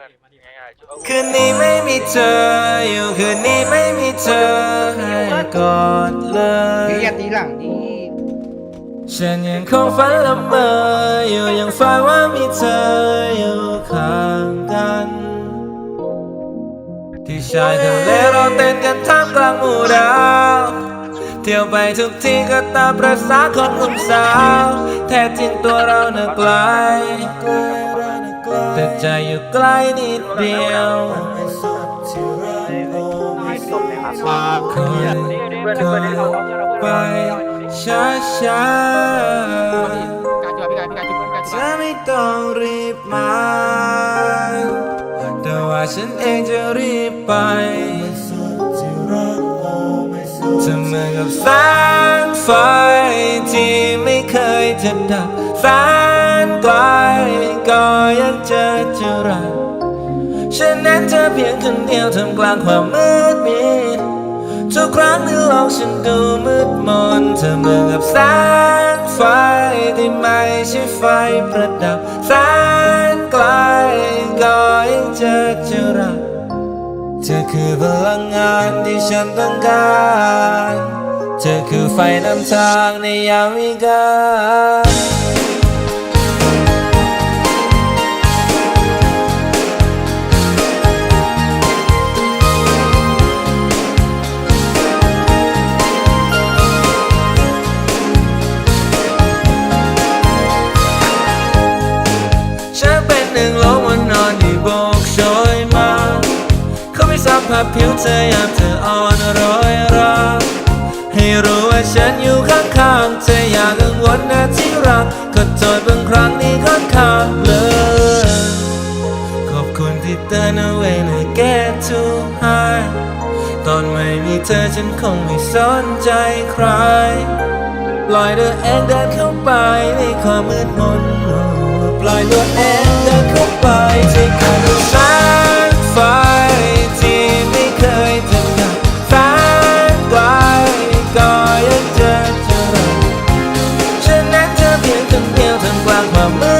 พื่อนง่ายๆจุดคืนนี้ไม่มีเธออยู่คืนนี้ไม่มีเธอให้กอดเลพี่ยอย่าตีหลังดิฉันยังคงฝันละเมออยู่ยังฝันว่ามีเธออยู่ข้างกัน ที่ชายทะเลเราเต้นกันท่ามกลางหมู่ดาวเที่ยวไปทุกที่ก็ตามประสาของหนุ่มสาว แท้จริงตัวเราน่ะไกล ใจอยู่ใกล้นิดเดียวคอยคอยไปช้าช้าจุดพี่การพี่การจุดพี่การเธจุดอไม่ต้องรีบมา แต่ว่าฉันเองจะรีบไปเธอเหมือนกับแสงไฟที่ไม่เคยจะดับแสนไกล ก็ยังเจอจะรักฉันนั้นเธอเพียงคนเดียวท่ามกลางความมืดมิดทุกครั้งที่โลกฉันดูมืดมนเธอเหมือนกับแสงไฟที่ไม่ใช่ไฟประดับแสนไกลก็ยังเจอจะรักเธอคือพลังงานที่ฉันต้องการเธอคือไฟนำทางในยามวิกาล สัมผัสผิวเธอยามเธออ่อนร้อยราให้รู้ว่าฉันอยู่ข้างๆเธออย่ากังวลนะที่รักก็โทษบางครั้งที่ค่อนข้างเลยขอบคุณที่เตือนเอาไว้ใน get too high ตอนไม่มีเธอฉันคงไม่สนใจใครปล่อยตัวเองเดินเข้าไปในความมืดมนปล่อยตัวเอง vang mà mơ